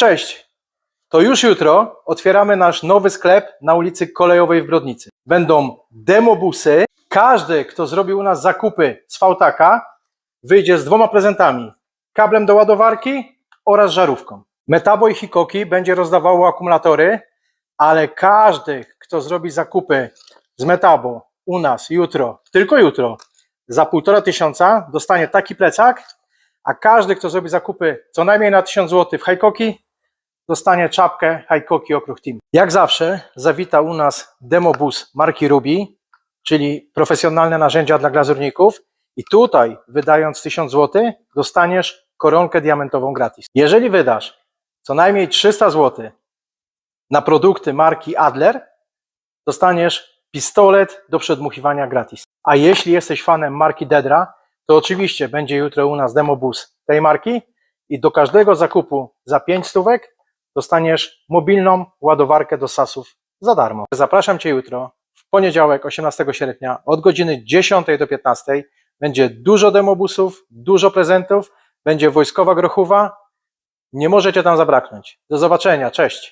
Cześć! To już jutro otwieramy nasz nowy sklep na ulicy Kolejowej w Brodnicy. Będą demobusy. Każdy, kto zrobił u nas zakupy z Fautaka, wyjdzie z dwoma prezentami. Kablem do ładowarki oraz żarówką. Metabo i Hikoki będzie rozdawało akumulatory, ale każdy, kto zrobi zakupy z Metabo u nas jutro, tylko jutro, za półtora tysiąca dostanie taki plecak, a każdy, kto zrobi zakupy co najmniej na 1000 zł w Hajkoki, dostanie czapkę Hajkoki Okruch Team. Jak zawsze zawita u nas demobus marki Ruby, czyli profesjonalne narzędzia dla glazurników i tutaj wydając 1000 zł dostaniesz koronkę diamentową gratis. Jeżeli wydasz co najmniej 300 zł na produkty marki Adler, dostaniesz pistolet do przedmuchiwania gratis. A jeśli jesteś fanem marki Dedra, to oczywiście będzie jutro u nas demobus tej marki i do każdego zakupu za 5 stówek dostaniesz mobilną ładowarkę do sasów za darmo. Zapraszam Cię jutro, w poniedziałek 18 sierpnia od godziny 10 do 15. Będzie dużo demobusów, dużo prezentów, będzie wojskowa grochowa. Nie możecie tam zabraknąć. Do zobaczenia, cześć!